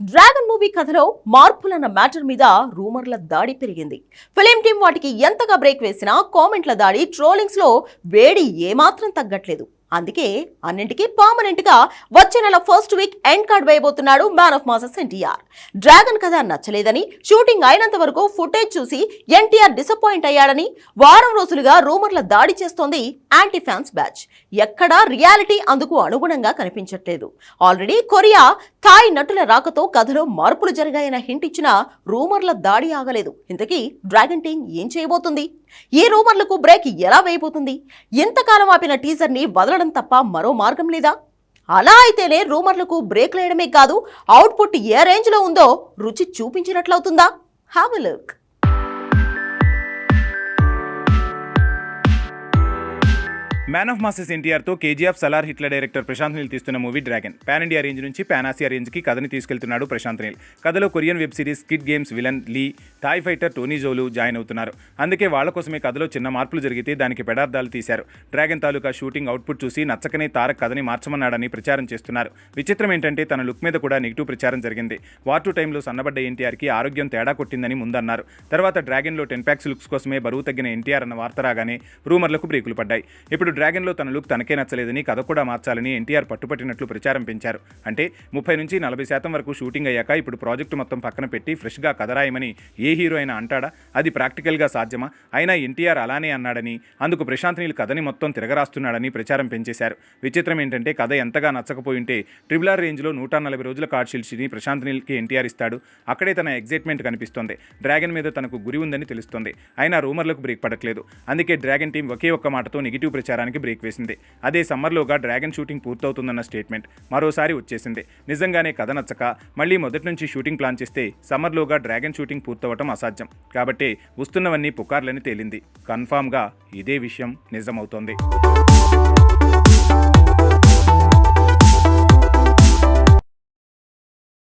Dragon movie కథలో మార్పులన్న matter మీద రూమర్ల దాడి పెరిగింది. ఫిలిం టీం వాటికి ఎంతగా బ్రేక్ వేసినా కామెంట్ల దాడి ట్రోలింగ్స్లో వేడి ఏమాత్రం తగ్గట్లేదు. అందుకే అన్నింటికీ పర్మనెంట్గా వచ్చే నెల first weekend card వేయబోతున్నాడు man of masses NTR. Dragon కథ నచ్చలేదని షూటింగ్ అయినంత వరకు ఫుటేజ్ చూసి ఎన్టీఆర్ డిసప్పాయింట్ అయ్యాడని వారం రోజులుగా రూమర్ల దాడి చేస్తోంది యాంటీ ఫ్యాన్స్ బ్యాచ్ ఎక్కడా రియాలిటీ అందుకు అనుగుణంగా కనిపించట్లేదు. ఆల్రెడీ కొరియా థాయ్ నటుల రాకతో కథలో మార్పులు జరిగాయన్న హింట్ ఇచ్చిన రూమర్ల దాడి ఆగలేదు. ఇంతకీ డ్రాగన్ టీం ఏం చేయబోతుంది? ఈ రూమర్లకు బ్రేక్ ఎలా వేయబోతుంది? ఎంతకాలం ఆపిన టీజర్ని వదలడం తప్ప మరో మార్గం లేదా? అలా అయితేనే రూమర్లకు బ్రేక్ లేయడమే కాదు అవుట్పుట్ ఏ రేంజ్లో ఉందో రుచి చూపించినట్లవుతుందా? Have look man of masses ఎన్టీఆర్తో KGF Salaar Hitler director Prashanth Neel తీస్తున్న movie dragon. Pan India range నుంచి పాన్ ఆసియా రేంజ్కి కథని తీసుకెళ్తున్నాడు ప్రశాంత్ నీల్. కథలో Korean web series squid games villain Lee Thai fighter Tony జోలు జాయిన్ అవుతున్నారు. అందుకే వాళ్ళ కోసమే కథలో చిన్న మార్పులు జరిగితే దానికి పెడార్థాలు తీశారు. డ్రాగన్ తాలూకా షూటింగ్ అవుట్పుట్ చూసి నచ్చకనే తారక్ కథని మార్చమన్నాడని ప్రచారం చేస్తున్నారు. విచిత్రం ఏంటంటే తన లుక్ మీద కూడా నెగిటివ్ ప్రచారం జరిగింది. వార్ టూ టైంలో సన్నబడ్డ ఎన్టీఆర్కి ఆరోగ్యం తేడా కొట్టిందని ముందన్నారు. తర్వాత డ్రాగన్లో టెన్ ప్యాక్స్ లుక్స్ కోసమే బరువు తగ్గిన ఎన్టీఆర్ అన్న వార్త రాగానే రూమర్లకు బ్రేకులు పడ్డాయి. ఇప్పుడు డ్రాగన్లో తన లుక్ తనకే నచ్చలేదని కథ కూడా మార్చాలని ఎన్టీఆర్ పట్టుపట్టినట్లు ప్రచారం పెంచారు. అంటే ముప్పై నుంచి నలభై శాతం వరకు షూటింగ్ అయ్యాక ఇప్పుడు ప్రాజెక్టు మొత్తం పక్కన పెట్టి ఫ్రెష్గా కథ రాయమని ఏ హీరో అయినా అంటాడా? అది ప్రాక్టికల్గా సాధ్యమా? అయినా ఎన్టీఆర్ అలానే అన్నాడని అందుకు ప్రశాంత్ నీల్ కథని మొత్తం తిరగరాస్తున్నాడని ప్రచారం పెంచేశారు. విచిత్రం ఏంటంటే కథ ఎంతగా నచ్చకపోయింటే ట్రిబుల్ ఆర్ రేంజ్లో నూట నలభై రోజుల కార్డ్ షీల్డ్స్ని ప్రశాంత్ నీల్కి ఎన్టీఆర్ ఇస్తాడు. అక్కడే తన ఎగ్జైట్మెంట్ కనిపిస్తోంది. డ్రాగన్ మీద తనకు గురి ఉందని తెలుస్తోంది. అయినా రూమర్లకు బ్రేక్ పడట్లేదు. అందుకే డ్రాగన్ టీం ఒకే ఒక్క మాటతో నెగిటివ్ ప్రచారానికి బ్రేక్ వేసింది. అదే సమ్మర్లోగా డ్రాగన్ షూటింగ్ పూర్తవుతుందన్న స్టేట్మెంట్ మరోసారి వచ్చేసింది. నిజంగానే కథ నచ్చక మళ్ళీ మొదటి నుంచి షూటింగ్ ప్లాన్ చేస్తే సమ్మర్లోగా డ్రాగన్ షూటింగ్ పూర్తవటం అసాధ్యం. కాబట్టి వస్తున్నవన్నీ పుకార్లని తేలింది. కన్ఫామ్గా ఇదే విషయం నిజమవుతోంది.